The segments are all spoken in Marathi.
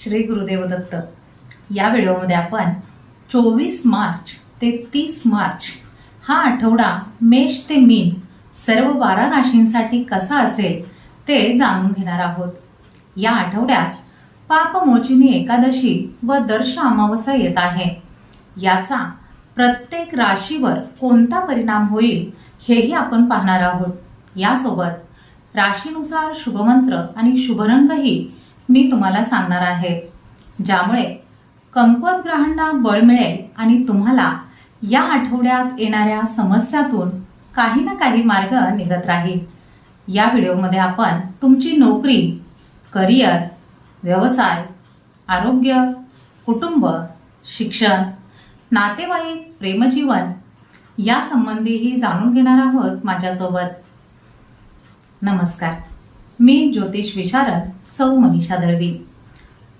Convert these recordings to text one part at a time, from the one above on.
श्री गुरुदेव दत्त. या व्हिडिओमध्ये आपण चोवीस मार्च ते तीस मार्च हा आठवडा मेष ते मीन सर्व बारा राशींसाठी कसा असेल ते जाणून घेणार आहोत. या आठवड्यात पापमोचिनी एकादशी व दर्श अमावस्या येत आहे. याचा प्रत्येक राशीवर कोणता परिणाम होईल हेही आपण पाहणार आहोत. यासोबत राशीनुसार शुभमंत्र आणि शुभरंगही मी तुम्हाला सांगणार आहे. ज्यामुळे कमकुवत ग्रहांना बळ मिळेल आणि तुम्हाला या आठवड्यात येणाऱ्या समस्यातून काही ना काही मार्ग निघत राहील. या व्हिडिओमध्ये आपण तुमची नोकरी करिअर व्यवसाय आरोग्य कुटुंब शिक्षण नातेवाईक प्रेमजीवन यासंबंधीही जाणून घेणार आहोत माझ्यासोबत. नमस्कार. मी ज्योतिष विशारद सौ मनीषा दळवी.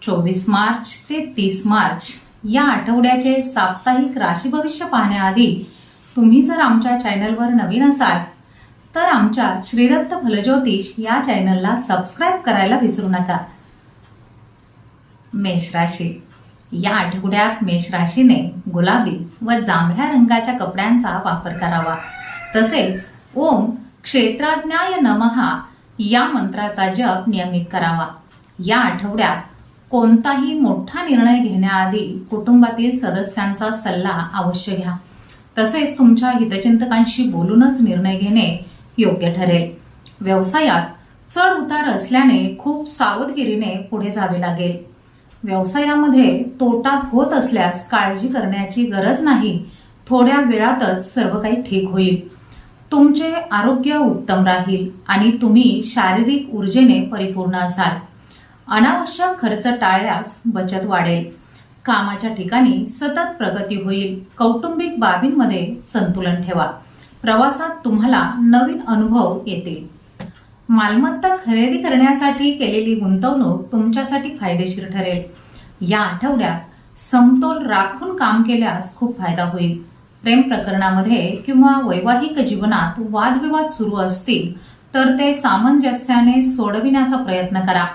चोवीस मार्च ते तीस मार्च या आठवड्याचे साप्ताहिक राशी भविष्य पाहण्याआधी तुम्ही जर आमच्या चॅनलवर नवीन असाल तर आमच्या श्रीरत्त फलज्योतिष या चॅनलला सबस्क्राईब करायला विसरू नका. मेष राशी. या आठवड्यात मेष राशीने गुलाबी व जांभळ्या रंगाच्या कपड्यांचा वापर करावा. तसेच ओम क्षेत्राज्ञाय नमहा या मंत्राचा जप नियमित करावा. या आठवड्यात कोणताही मोठा निर्णय घेण्याआधी कुटुंबातील सदस्यांचा सल्ला अवश्य घ्या. तसेच तुमच्या हितचिंतकांशी बोलूनच निर्णय घेणे योग्य ठरेल. व्यवसायात चढ उतार असल्याने खूप सावधगिरीने पुढे जावे लागेल. व्यवसायामध्ये तोटा होत असल्यास काळजी करण्याची गरज नाही. थोड्या वेळातच सर्व काही ठीक होईल. तुमचे आरोग्य उत्तम राहील आणि तुम्ही शारीरिक ऊर्जेने परिपूर्ण असाल. अनावश्यक खर्च टाळल्यास बचत वाढेल. कामाच्या ठिकाणी सतत प्रगती होईल. कौटुंबिक बाबींमध्ये संतुलन ठेवा. प्रवासात तुम्हाला नवीन अनुभव येतील. मालमत्ता खरेदी करण्यासाठी केलेली गुंतवणूक तुमच्यासाठी फायदेशीर ठरेल. या आठवड्यात समतोल राखून काम केल्यास खूप फायदा होईल. प्रेम प्रकरणामध्ये किंवा वैवाहिक जीवनात वादविवाद सुरू असतील तर ते सामंजस्याने सोडविण्याचा प्रयत्न करा.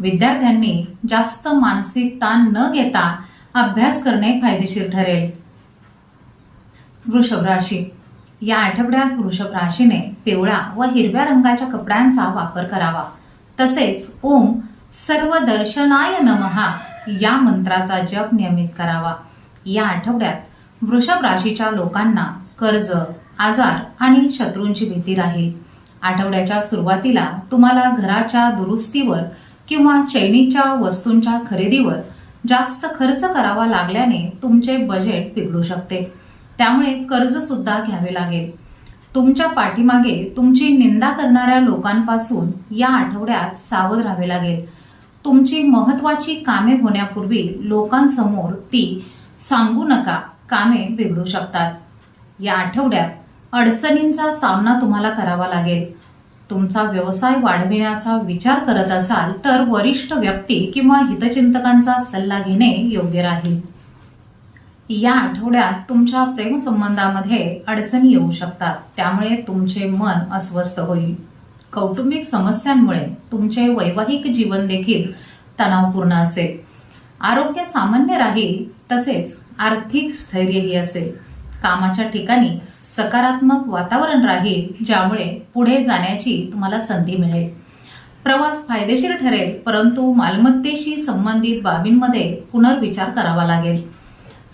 विद्यार्थ्यांनी जास्त मानसिक ताण न घेता अभ्यास करणे फायदेशीर ठरेल. वृषभ राशी. या आठवड्यात वृषभ राशीने पिवळा व हिरव्या रंगाच्या कपड्यांचा वापर करावा. तसेच ओम सर्व दर्शनाय नमहा या मंत्राचा जप नियमित करावा. या आठवड्यात वृषभ राशीच्या लोकांना कर्ज आजार आणि शत्रूंची भीती राहील. आठवड्याच्या सुरुवातीला तुम्हाला घराच्या दुरुस्तीवर किंवा चैनीच्या वस्तूंच्या खरेदीवर जास्त खर्च करावा लागल्याने तुमचे बजेट बिघडू शकते. त्यामुळे कर्ज सुद्धा घ्यावे लागेल. तुमच्या पाठीमागे तुमची निंदा करणाऱ्या लोकांपासून या आठवड्यात सावध राहावे लागेल. तुमची महत्वाची कामे होण्यापूर्वी लोकांसमोर ती सांगू नका. कामे बिघडू शकतात. या आठवड्यात अडचणींचा सामना तुम्हाला करावा लागेल. तुमचा व्यवसाय वाढविण्याचा विचार करत असाल तर वरिष्ठ व्यक्ती किंवा हितचिंतकांचा सल्ला घेणे योग्य राहील. या आठवड्यात तुमच्या प्रेमसंबंधामध्ये अडचणी येऊ शकतात. त्यामुळे तुमचे मन अस्वस्थ होईल. कौटुंबिक समस्यांमुळे तुमचे वैवाहिक जीवन देखील तणावपूर्ण असेल. आरोग्य सामान्य राहील तसेच आर्थिक स्थैर्यही असेल. कामाच्या ठिकाणी सकारात्मक वातावरण राहील ज्यामुळे पुढे जाण्याची तुम्हाला संधी मिळेल. प्रवास फायदेशीर ठरेल परंतु मालमत्तेशी संबंधित बाबींमध्ये पुनर्विचार करावा लागेल.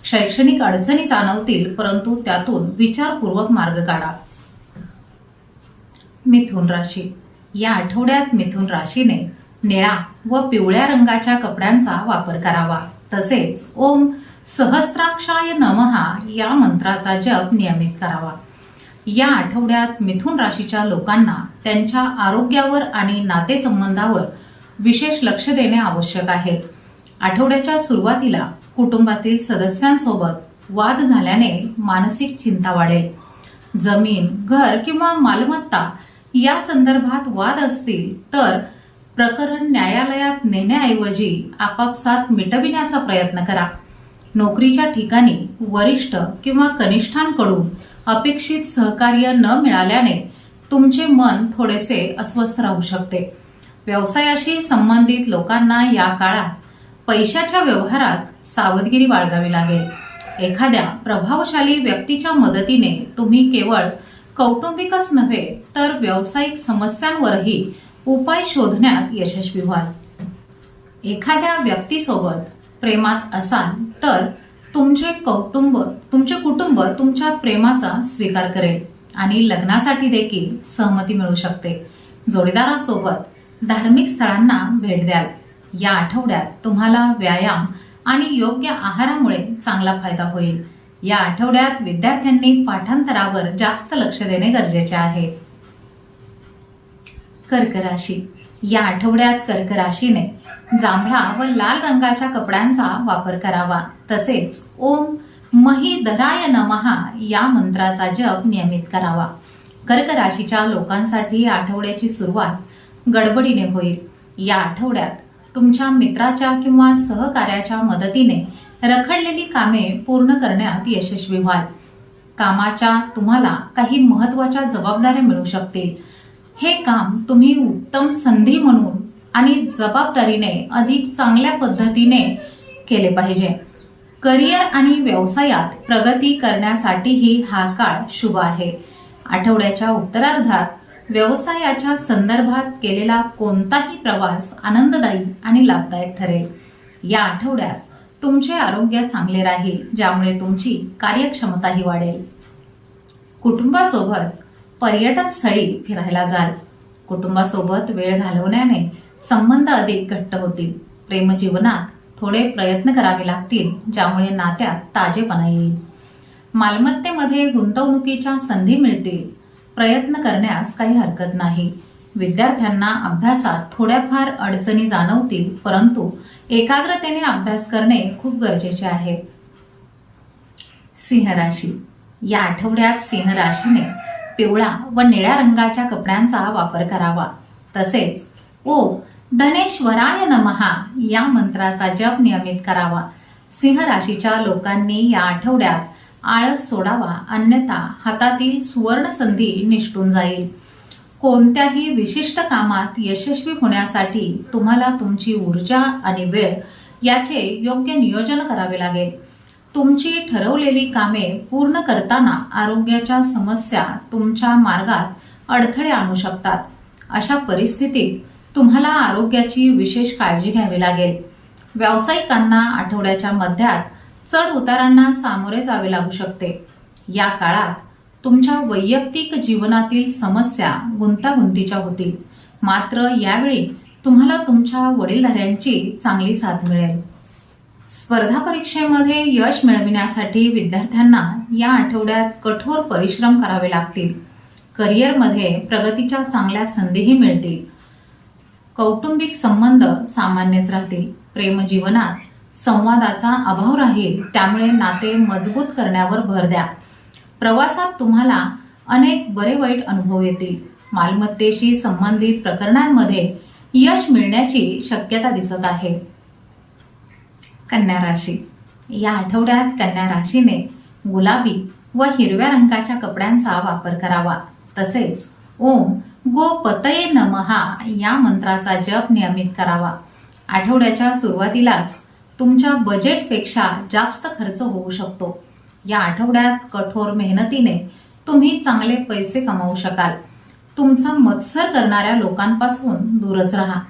शैक्षणिक अडचणी जाणवतील परंतु त्यातून विचारपूर्वक मार्ग काढा. मिथुन राशी. या आठवड्यात मिथुन राशीने निळा व पिवळ्या रंगाच्या कपड्यांचा वापर करावा. तसेच ओम सहस्त्राक्षाय नमहा या मंत्राचा जप नियमित करावा. या आठवड्यात मिथुन राशीच्या लोकांना त्यांच्या आरोग्यावर आणि नातेसंबंधावर विशेष लक्ष देणे आवश्यक आहे. आठवड्याच्या सुरुवातीला कुटुंबातील सदस्यांसोबत वाद झाल्याने मानसिक चिंता वाढेल. जमीन घर किंवा मालमत्ता या संदर्भात वाद असतील तर प्रकरण न्यायालयात नेण्याऐवजी आपापसात मिटविण्याचा प्रयत्न करा. नोकरीच्या ठिकाणी वरिष्ठ किंवा कनिष्ठांकडून अपेक्षित सहकार्य न मिळाल्याने तुमचे मन थोडेसे अस्वस्थ राहू शकते. व्यवसायाशी संबंधित लोकांना या काळात पैशाच्या व्यवहारात सावधगिरी बाळगावी लागेल. एखाद्या प्रभावशाली व्यक्तीच्या मदतीने तुम्ही केवळ कौटुंबिकच नव्हे तर व्यावसायिक समस्यांवरही उपाय शोधण्यात यशस्वी व्हाल. एखाद्या व्यक्तीसोबत प्रेमात असाल तर तुमचे कौटुंब तुमचे कुटुंब तुमच्या प्रेमाचा स्वीकार करेल आणि लग्नासाठी देखील सहमती मिळू शकते. जोडीदारासोबत धार्मिक स्थळांना भेट द्याल. या आठवड्यात तुम्हाला व्यायाम आणि योग्य आहारामुळे चांगला फायदा होईल. या आठवड्यात विद्यार्थ्यांनी पाठांतरावर जास्त लक्ष देणे गरजेचे आहे. कर्क राशी या आठवड्यात कर्क राशीने जांभळा व लाल रंगाच्या कपड्यांचा वापर करावा. तसेच ओम महिधराय नमहा या मंत्राचा जप नियमित करावा. कर्क राशीच्या लोकांसाठी आठवड्याची सुरुवात गडबडीने होईल. या आठवड्यात तुमच्या मित्राच्या किंवा सहकार्याच्या मदतीने रखडलेली कामे पूर्ण करण्यात यशस्वी व्हाल. कामाच्या तुम्हाला काही महत्त्वाच्या जबाबदाऱ्या मिळू शकतील. हे काम तुम्ही उत्तम संधी म्हणून आणि जबाबदारीने अधिक चांगल्या पद्धतीने केले पाहिजे. करिअर आणि व्यवसायात प्रगती करण्यासाठीही हा काळ शुभ आहे. आठवड्याच्या उत्तरार्धात व्यवसायाच्या संदर्भात केलेला कोणताही प्रवास आनंददायी आणि लाभदायक ठरेल. या आठवड्यात तुमचे आरोग्य चांगले राहील ज्यामुळे तुमची कार्यक्षमताही वाढेल. कुटुंबासोबत पर्यटन स्थळी फिरायला जाल. कुटुंबासोबत वेळ घालवण्याने संबंध अधिक घट्ट होतील. प्रेमजीवनात थोडे प्रयत्न करावे लागतील ज्यामुळे नात्यात ताजेपणा येईल. मालमत्तेमध्ये गुंतवणुकीच्या संधी मिळतील. प्रयत्न करण्यास काही हरकत नाही. विद्यार्थ्यांना अभ्यासात थोड्याफार अडचणी जाणवतील परंतु एकाग्रतेने अभ्यास करणे खूप गरजेचे आहे. सिंह राशी या आठवड्यात सिंह राशीने पिवळा व निळ्या रंगाच्या कपड्यांचा वापर करावा. तसेच ओ धनेश्वराय नमहा या मंत्राचा जप नियमित करावा. सिंह राशीच्या लोकांनी या आठवड्यात आळस सोडावा अन्यथा हातातील सुवर्ण संधी निष्ठून जाईल. कोणत्याही विशिष्ट कामात यशस्वी होण्यासाठी तुम्हाला तुमची ऊर्जा आणि वेळ याचे योग्य नियोजन करावे लागेल. तुमची ठरवलेली कामे पूर्ण करताना आरोग्याच्या समस्या तुमच्या मार्गात अडथळे आणू शकतात. अशा परिस्थितीत तुम्हाला आरोग्याची विशेष काळजी घ्यावी लागेल. व्यावसायिकांना आठवड्याच्या मध्यात चढ उतारांना सामोरे जावे लागू शकते. या काळात तुमच्या वैयक्तिक जीवनातील समस्या गुंतागुंतीच्या होतील. मात्र यावेळी तुम्हाला तुमच्या वडीलधाऱ्यांची चांगली साथ मिळेल. स्पर्धा परीक्षेमध्ये यश मिळविण्यासाठी विद्यार्थ्यांना या आठवड्यात कठोर परिश्रम करावे लागतील. करिअरमध्ये प्रगतीच्या चांगल्या संधीही मिळतील. कौटुंबिक संबंध सामान्यच राहतील. प्रेमजीवनात संवादाचा अभाव राहील त्यामुळे नाते मजबूत करण्यावर भर द्या. प्रवासात तुम्हाला अनेक बरे वाईट अनुभव येतील. मालमत्तेशी संबंधित प्रकरणांमध्ये यश मिळण्याची शक्यता दिसत आहे. कन्या राशी. या आठवड्यात कन्या राशीने गुलाबी व हिरव्या रंगाच्या कपड्यांचा वापर करावा. तसेच ओम गो पतये नमहा या मंत्राचा जप नियमित करावा. आठवड्याच्या सुरुवातीलाच तुमच्या बजेटपेक्षा जास्त खर्च होऊ शकतो. या आठवड्यात कठोर मेहनतीने तुम्ही चांगले पैसे कमावू शकाल. तुमचा मत्सर करणाऱ्या लोकांपासून दूरच राहा.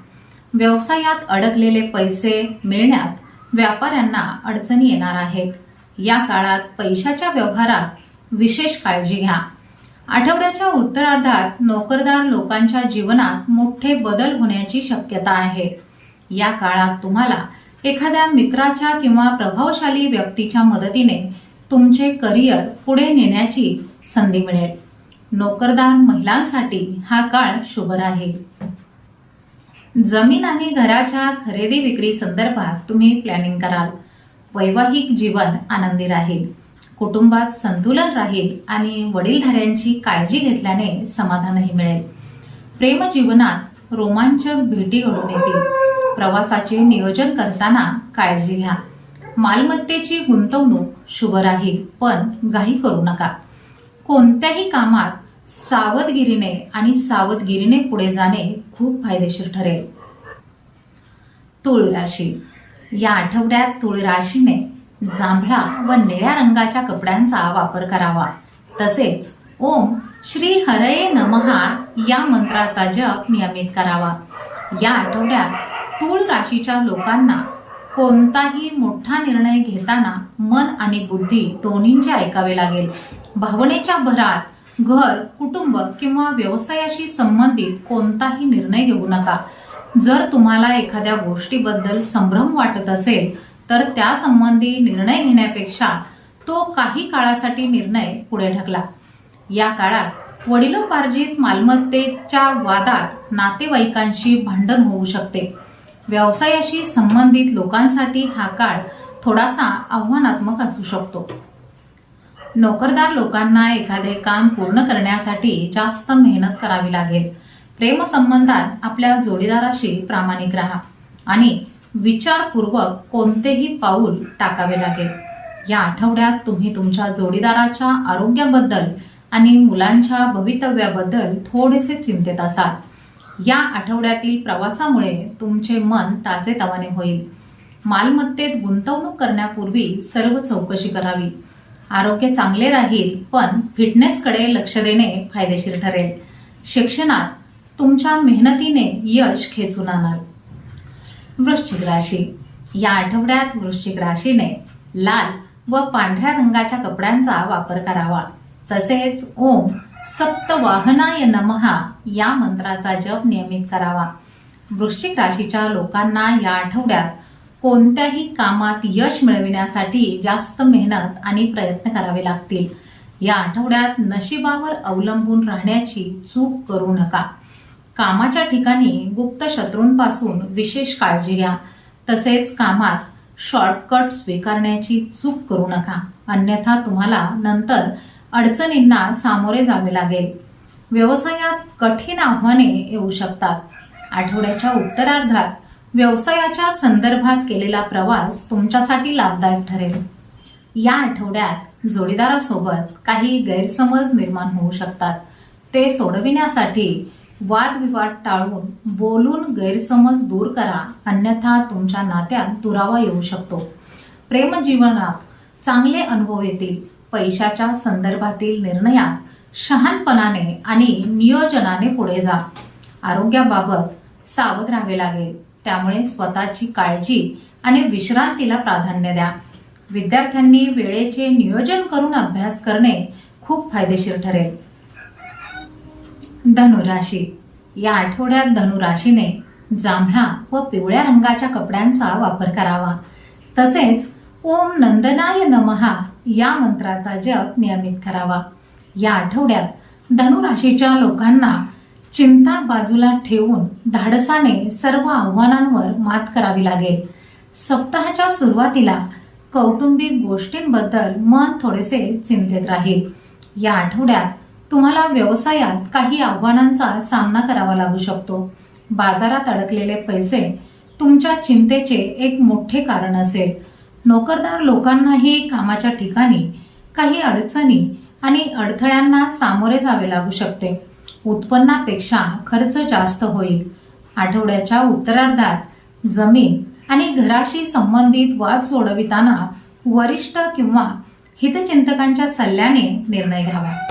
व्यवसायात अडकलेले पैसे मिळण्यात व्यापाऱ्यांना अडचणी येणार आहेत. या काळात पैशाच्या व्यवहारात विशेष काळजी घ्या. आठवड्याच्या उत्तरार्धात नोकरदार लोकांच्या जीवनात मोठे बदल होण्याची शक्यता आहे. या काळात तुम्हाला एखाद्या मित्राच्या किंवा प्रभावशाली व्यक्तीच्या मदतीने तुमचे करिअर पुढे नेण्याची संधी मिळेल. नोकरदार महिलांसाठी हा काळ शुभ राहील. जमीन आणि घराच्या खरेदी विक्री संदर्भात तुम्ही प्लॅनिंग कराल. वैवाहिक जीवन आनंदी राहील. कुटुंबात संतुलन राहील आणि वडीलधाऱ्यांची काळजी घेतल्याने समाधानही मिळेल. प्रेम जीवनात रोमांचक भेटी घडून येतील. प्रवासाचे नियोजन करताना काळजी घ्या. मालमत्तेची गुंतवणूक शुभ राहील पण घाई करू नका. कोणत्याही कामात सावधगिरीने आणि सावधगिरीने पुढे जाणे खूप फायदेशीर ठरेल. तुळ राशी. या आठवड्यात तुळ राशीने जांभळा व निळ्या रंगाच्या कपड्यांचा वापर करावा. तसेच ओम श्री हरये नमहा या मंत्राचा जप नियमित करावा. या आठवड्यात तूळ राशीच्या लोकांना कोणताही मोठा निर्णय घेताना मन आणि बुद्धी दोन्हींचे ऐकावे लागेल. भावनेच्या भरात घर कुटुंब किंवा व्यवसायाशी संबंधित कोणताही निर्णय घेऊ नका. जर तुम्हाला एखाद्या गोष्टीबद्दल संभ्रम वाटत असेल तर त्यासंबंधी निर्णय घेण्यापेक्षा तो काही काळासाठी निर्णय पुढे ढकला. या काळात वडिलोपार्जित मालमत्तेच्या वादात नातेवाईकांशी भांडण होऊ शकते. व्यवसायाशी संबंधित लोकांसाठी हा काळ थोडासा आव्हानात्मक असू शकतो. नोकरदार लोकांना एखादे काम पूर्ण करण्यासाठी जास्त मेहनत करावी लागेल. प्रेमसंबंधात आपल्या जोडीदाराशी प्रामाणिक राहा आणि विचारपूर्वक कोणतेही पाऊल टाकावे लागेल. या आठवड्यात तुम्ही तुमच्या जोडीदाराच्या आरोग्याबद्दल आणि मुलांच्या भवितव्याबद्दल थोडेसे चिंतेत असाल. या आठवड्यातील प्रवासामुळे तुमचे मन ताजेतवाने होईल. मालमत्तेत गुंतवणूक करण्यापूर्वी सर्व चौकशी करावी. आरोग्य चांगले राहील पण फिटनेसकडे लक्ष देणे फायदेशीर ठरेल. शिक्षणात तुमच्या मेहनतीने यश खेचून आणाल. वृश्चिक राशी. या आठवड्यात वृश्चिक राशीने लाल व पांढऱ्या रंगाच्या कपड्यांचा वापर करावा. तसेच ओम सप्तवाहनाय नमहा या मंत्राचा जप नियमित करावा. वृश्चिक राशीच्या लोकांना या आठवड्यात कोणत्याही कामात यश मिळविण्यासाठी जास्त मेहनत आणि प्रयत्न करावे लागतील. या आठवड्यात नशिबावर अवलंबून राहण्याची चूक करू नका. कामाच्या ठिकाणी गुप्त शत्रूंपासून विशेष काळजी घ्या. तसेच कामात शॉर्टकट स्वीकारण्याची चूक करू नका. अन्यथा तुम्हाला नंतर अडचणींना सामोरे जावे लागेल. व्यवसायात कठीण आव्हाने येऊ शकतात. आठवड्याच्या उत्तरार्धात व्यवसायाच्या संदर्भात केलेला प्रवास तुमच्यासाठी लाभदायक ठरेल. या आठवड्यात जोडीदारासोबत काही गैरसमज निर्माण होऊ शकतात. ते सोडविण्यासाठी वादविवाद टाळून बोलून गैरसमज दूर करा अन्यथा तुमच्या नात्यात दुरावा येऊ शकतो. प्रेमजीवनात चांगले अनुभव येतील. पैशाच्या संदर्भातील निर्णयात शहाणपणाने आणि नियोजनाने पुढे जा. आरोग्याबाबत सावध राहावे लागेल. त्यामुळे स्वतःची काळजी आणि विश्रांतीला प्राधान्य द्या. विद्यार्थ्यांनी वेळेचे नियोजन करून अभ्यास करणे खूप फायदेशीर ठरेल. धनुराशी. या आठवड्यात धनुराशीने जांभळा व पिवळ्या रंगाच्या कपड्यांचा वापर करावा. तसेच ओम नंदनाय नमहा या मंत्राचा जप नियमित करावा. या आठवड्यात धनुराशीच्या लोकांना चिंता बाजूला ठेवून धाडसाने सर्व आव्हानांवर मात करावी लागेल. सप्ताहाच्या सुरुवातीला कौटुंबिक गोष्टींबद्दल मन थोडेसे चिंतेत राहील. या आठवड्यात तुम्हाला व्यवसायात काही आव्हानांचा सामना करावा लागू शकतो. बाजारात अडकलेले पैसे तुमच्या चिंतेचे एक मोठे कारण असेल. नोकरदार लोकांनाही कामाच्या ठिकाणी काही अडचणी आणि अडथळ्यांना सामोरे जावे लागू शकते. उत्पन्नापेक्षा खर्च जास्त होईल. आठवड्याच्या उत्तरार्धात जमीन आणि घराशी संबंधित वाद सोडविताना वरिष्ठ किंवा हितचिंतकांच्या सल्ल्याने निर्णय घ्यावा.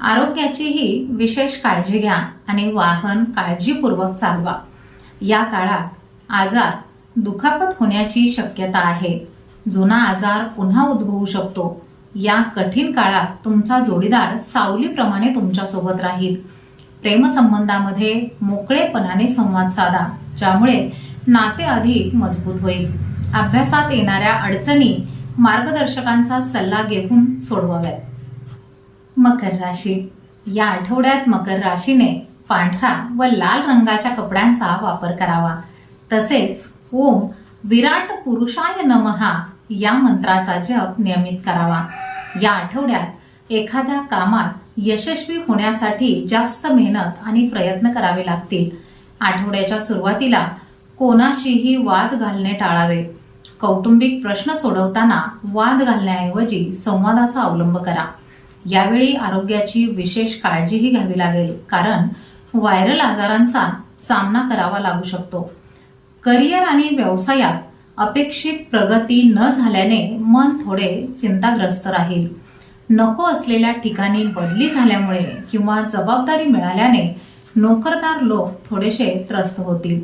आरोग्याचीही विशेष काळजी घ्या आणि वाहन काळजीपूर्वक चालवा. या काळात आजार दुखापत होण्याची शक्यता आहे. जुना आजार पुन्हा उद्भवू शकतो. या कठीण काळात तुमचा जोडीदार सावलीप्रमाणे तुमच्यासोबत राहील. प्रेमसंबंधामध्ये मोकळेपणाने संवाद साधा ज्यामुळे नाते अधिक मजबूत होईल. अभ्यासात येणाऱ्या अडचणी मार्गदर्शकांचा सल्ला घेऊन सोडवाव्यात. मकर राशी. या आठवड्यात मकर राशीने पांढरा व लाल रंगाच्या कपड्यांचा वापर करावा. तसेच ओम विराट पुरुषाय नमहा या मंत्राचा जप नियमित करावा. या आठवड्यात एखाद्या कामात यशस्वी होण्यासाठी जास्त मेहनत आणि प्रयत्न करावे लागतील. आठवड्याच्या सुरुवातीला कोणाशीही वाद घालणे टाळावे. कौटुंबिक प्रश्न सोडवताना वाद घालण्याऐवजी संवादाचा अवलंब करा. यावेळी आरोग्याची विशेष काळजीही घ्यावी लागेल कारण व्हायरल आजारांचा सामना करावा लागू शकतो. करिअर आणि व्यवसायात अपेक्षित प्रगती न झाल्याने मन थोडे चिंताग्रस्त राहील. नको असलेल्या ठिकाणी बदली झाल्यामुळे किंवा जबाबदारी मिळाल्याने नोकरदार लोक थोडेसे त्रस्त होतील.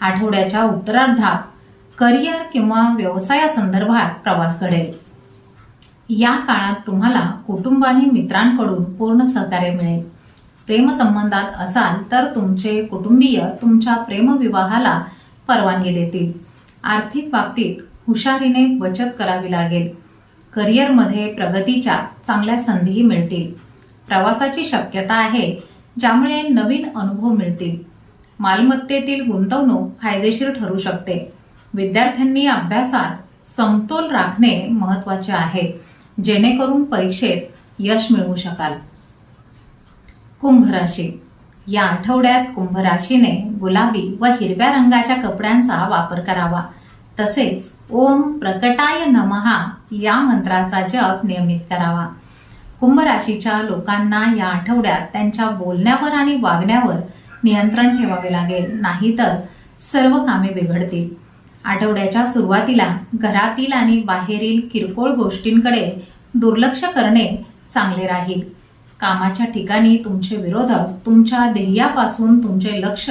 आठवड्याच्या उत्तरार्धात करिअर किंवा व्यवसायासंदर्भात प्रवास घडेल. या काळात तुम्हाला कुटुंब आणि मित्रांकडून पूर्ण सहकार्य मिळेल. प्रेमसंबंधात असाल तर तुमचे कुटुंबीय तुमच्या प्रेमविवाहाला परवानगी देतील. आर्थिक बाबतीत हुशारीने बचत करावी लागेल. करिअरमध्ये प्रगतीच्या चांगल्या संधीही मिळतील. प्रवासाची शक्यता आहे ज्यामुळे नवीन अनुभव मिळतील. मालमत्तेतील गुंतवणूक फायदेशीर ठरू शकते. विद्यार्थ्यांनी अभ्यासात समतोल राखणे महत्त्वाचे आहे जेणेकरून परीक्षेत यश मिळवू शकाल. कुंभ राशी या आठवड्यात कुंभ राशीने गुलाबी व हिरव्या रंगाच्या कपड्यांचा वापर करावा. तसेच ओम प्रकटाय नमहा या मंत्राचा जप नियमित करावा. कुंभ राशीच्या लोकांना या आठवड्यात त्यांच्या बोलण्यावर आणि वागण्यावर नियंत्रण ठेवावे लागेल नाहीतर सर्व कामे बिघडतील. आठवड्याच्या सुरुवातीला घरातील आणि बाहेरील किरकोळ गोष्टींकडे दुर्लक्ष करणे चांगले राहील. कामाच्या ठिकाणी तुमचे विरोधक तुमच्या ध्येयापासून तुमचे लक्ष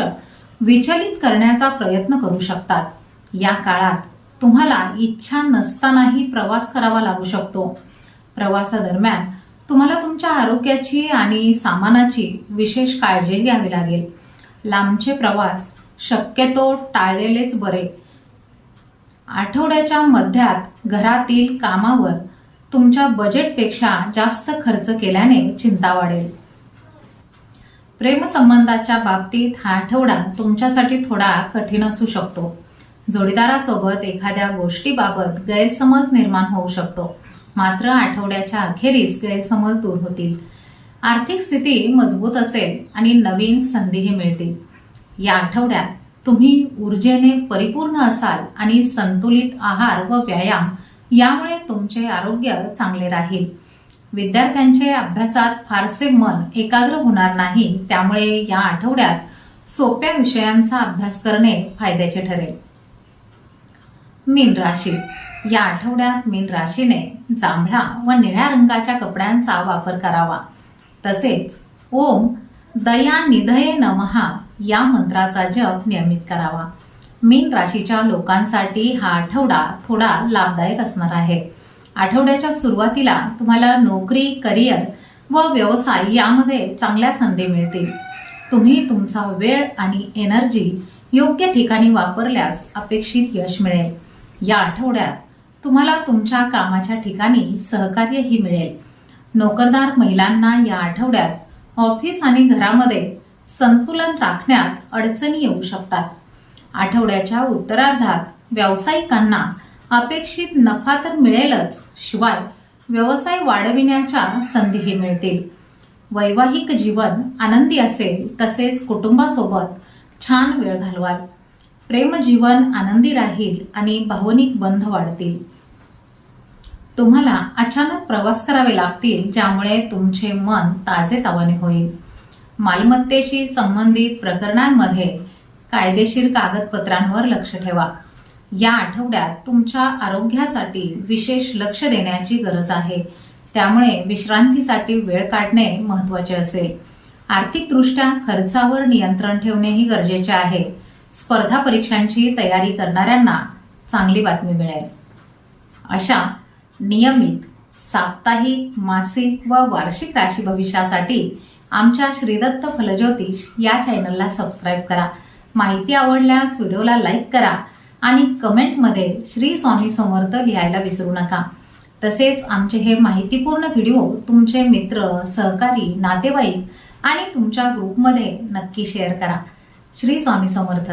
विचलित करण्याचा प्रयत्न करू शकतात. या काळात तुम्हाला इच्छा नसतानाही प्रवास करावा लागू शकतो. प्रवासादरम्यान तुम्हाला तुमच्या आरोग्याची आणि सामानाची विशेष काळजी घ्यावी लागेल. लांबचे प्रवास शक्यतो टाळलेलेच बरे. आठवड्याच्या मध्यात घरातील कामावर तुमच्या बजेटपेक्षा जास्त खर्च केल्याने चिंता वाढेल. प्रेमसंबंधाच्या बाबतीत हा आठवडा तुमच्यासाठी थोडा कठीण असू शकतो. जोडीदारासोबत एखाद्या गोष्टीबाबत गैरसमज निर्माण होऊ शकतो. मात्र आठवड्याच्या अखेरीस गैरसमज दूर होतील. आर्थिक स्थिती मजबूत असेल आणि नवीन संधीही मिळतील. या आठवड्यात तुम्ही ऊर्जेने परिपूर्ण असाल आणि संतुलित आहार व व्यायाम यामुळे तुमचे आरोग्य चांगले राहील. विद्यार्थ्यांचे अभ्यासात फारसे मन एकाग्र होणार नाही त्यामुळे या आठवड्यात सोप्या विषयांचा अभ्यास करणे फायद्याचे ठरेल. मीन राशी. या आठवड्यात मीन राशीने जांभळा व निळ्या रंगाच्या कपड्यांचा वापर करावा. तसेच ओम दया निधये नमहा या मंत्राचा जप नियमित करावा. मीन राशीच्या लोकांसाठी हा आठवडा थोडा लाभदायक असणार आहे. आठवड्याच्या सुरुवातीला तुम्हाला नोकरी करिअर व व्यवसाय यामध्ये चांगल्या संधी मिळतील. तुम्ही तुमचा वेळ आणि एनर्जी योग्य ठिकाणी वापरल्यास अपेक्षित यश मिळेल. या आठवड्यात तुम्हाला तुमच्या कामाच्या ठिकाणी सहकार्यही मिळेल. नोकरदार महिलांना या आठवड्यात ऑफिस आणि घरामध्ये संतुलन राखण्यात अडचणी येऊ शकतात. आठवड्याच्या उत्तरार्धात व्यावसायिकांना अपेक्षित नफा तर मिळेलच शिवाय व्यवसाय वाढविण्याच्या संधीही मिळतील. वैवाहिक जीवन आनंदी असेल तसेच कुटुंबासोबत छान वेळ घालवाल. प्रेमजीवन आनंदी राहील आणि भावनिक बंध वाढतील. तुम्हाला अचानक प्रवास करावे लागतील ज्यामुळे तुमचे मन ताजेतवाने होईल. मालमत्तेशी संबंधित प्रकरणांमध्ये कायदेशीर कागदपत्रांवर लक्ष ठेवा. या आठवड्यात तुमच्या आरोग्यासाठी विशेष लक्ष देण्याची गरज आहे. त्यामुळे विश्रांतीसाठी वेळ काढणे महत्त्वाचे असेल. आर्थिकदृष्ट्या खर्चावर नियंत्रण ठेवणेही गरजेचे आहे. स्पर्धा परीक्षांची तयारी करणाऱ्यांना चांगली बातमी मिळेल. अशा नियमित साप्ताहिक मासिक व वार्षिक राशी भविष्यासाठी आमच्या श्रीदत्त फलज्योतिष या चॅनलला सबस्क्राईब करा. माहिती आवडल्यास व्हिडिओला लाईक करा आणि कमेंटमध्ये श्री स्वामी समर्थ लिहायला विसरू नका. तसेच आमचे हे माहितीपूर्ण व्हिडिओ तुमचे मित्र सहकारी नातेवाईक आणि तुमच्या ग्रुपमध्ये नक्की शेअर करा. श्री स्वामी समर्थ.